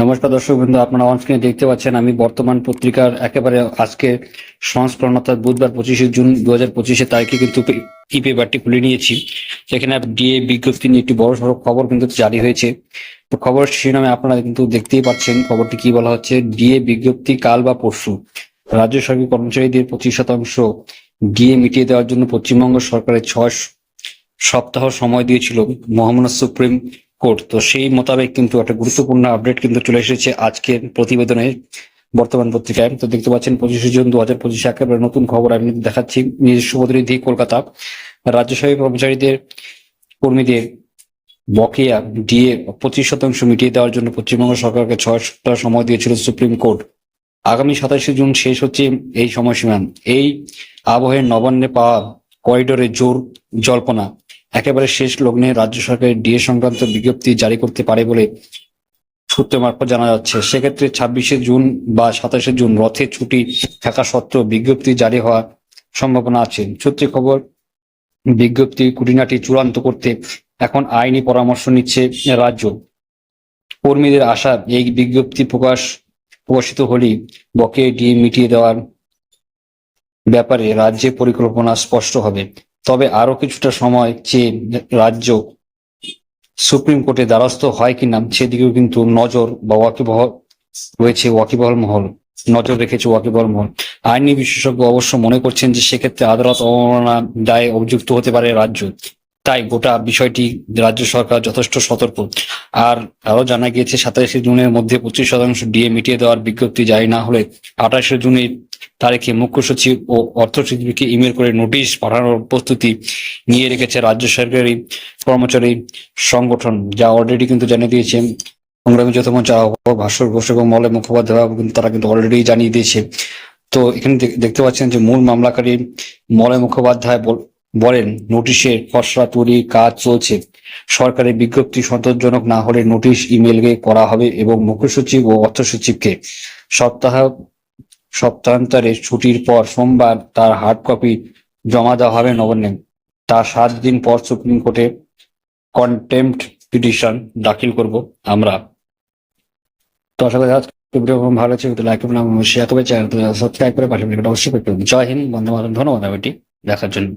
নমস্কার দর্শক বন্ধু আপনারা অনস্ক্রিনে দেখতে পাচ্ছেন, আমি বর্তমান পত্রিকার একেবারে আজকে সংস্করণ, অর্থাৎ বুধবার পঁচিশে জুন দু হাজার পঁচিশে তারিখে কিন্তু ই পেপারটি খুলে নিয়েছি। সেখানে ডিএ বিজ্ঞপ্তি নিয়ে একটি বড় সড়ো খবর কিন্তু জারি হয়েছে। তো খবর শিরোনামে আপনারা কিন্তু দেখতেই পাচ্ছেন, খবরটি কি বলা হচ্ছে? ডিএ বিজ্ঞপ্তি কাল বা পরশু? রাজ্য সরকারি কর্মচারীদের পঁচিশ শতাংশ ডিএ মিটিয়ে দেওয়ার জন্য পশ্চিমবঙ্গ সরকারের ছয় সপ্তাহ সময় দিয়েছিল। মহামান্য সুপ্রিম কোর্ট। তো সেই মোতাবেক কিন্তু একটা গুরুত্বপূর্ণ আপডেট কিন্তু চলে এসেছে আজকের প্রতিবেদনে বর্তমান পত্রিকায়। তো দেখতে পাচ্ছেন পঁচিশে জুন দু হাজার পঁচিশে একেবারে নতুন খবর আমি দেখাচ্ছি। নিজস্ব প্রতিনিধি কলকাতা। রাজ্য সরকারি কর্মচারীদের, কর্মীদের বকেয়া ডিএ পঁচিশ শতাংশ মিটিয়ে দেওয়ার জন্য পশ্চিমবঙ্গ সরকারকে ছয় সপ্তাহ সময় দিয়েছিল সুপ্রিম কোর্ট। আগামী সাতাশে জুন শেষ হচ্ছে এই সময়সীমা। এই আবহে নবান্নে পাওয়া করিডোরে জোর জল্পনা। একেবারে শেষ লগ্নে রাজ্য সরকারের ডিএ সংক্রান্ত বিজ্ঞপ্তি জারি করতে পারে বলে সূত্র মারফত জানা যাচ্ছে। সেক্ষেত্রে ছাব্বিশে জুন বা সাতাশে জুন রথে ছুটি থাকা সত্ত্বেও বিজ্ঞপ্তি জারি হওয়ার সম্ভাবনা আছে। সূত্রে খবর, বিজ্ঞপ্তি কুটিনাটি চূড়ান্ত করতে এখন আইনি পরামর্শ নিচ্ছে রাজ্য। কর্মীদের আশা, এই বিজ্ঞপ্তি প্রকাশ, প্রকাশিত হলেই বকে ডিএ মিটিয়ে দেওয়ার ব্যাপারে রাজ্যে পরিকল্পনা স্পষ্ট হবে। তবে আরও কিছুটা সময় চেয়ে রাজ্য সুপ্রিম কোর্টে দ্বারস্থ হয় কিনা, সেদিকেও কিন্তু নজর বা ওয়াকিবহল রয়েছে, ওয়াকিবহল মহল, নজর রেখেছে ওয়াকিবহল মহল। আইনি বিশেষজ্ঞ অবশ্য মনে করছেন যে সেক্ষেত্রে আদালত অবমাননা দায়ে অভিযুক্ত হতে পারে রাজ্য। তাই গোটা বিষয়টি রাজ্য সরকার যথেষ্ট সতর্ক। আর আরও জানা গিয়েছে সাতাশে জুনের মধ্যে পঁচিশ শতাংশ ডিএ মিটিয়ে দেওয়ার বিজ্ঞপ্তি জারি না হলে আঠাশে জুনের তারিখে মুখ্য সচিব ও অর্থ সচিবকে ইমেল করে নোটিশ পাঠানোর প্রস্তুতি নিয়ে রেখেছে রাজ্য সরকারি কর্মচারী সংগঠন, যা অলরেডি কিন্তু জানিয়ে দিয়েছে। সংগ্রামী যতমঞ্চ ভাস্কর ঘোষ এবং মলয় মুখোপাধ্যায় কিন্তু তারা কিন্তু অলরেডি জানিয়ে দিয়েছে। তো এখানে দেখ- দেখতে পাচ্ছেন যে মূল মামলাকারী মলয় মুখোপাধ্যায় বল- বলেন নোটিশের খসড়া তৈরি কাজ চলছে। সরকারের বিজ্ঞপ্তি সন্তোষজনক না হলে নোটিশ ইমেলকে করা হবে এবং মুখ্য সচিব ও অর্থ সচিবকে সপ্তাহ সপ্তাহান্তরে ছুটির পর সোমবার তার হার্ড কপি জমা দেওয়া হবে নবান্নে তার সাত দিন পর সুপ্রিম কোর্টে কন্টেম্পট পিটিশন দাখিল করব আমরা। তো আশা করি ভালো করবেন জয় হিন্দ বন্ধু মাতরম ধন্যবাদ দেখার জন্য।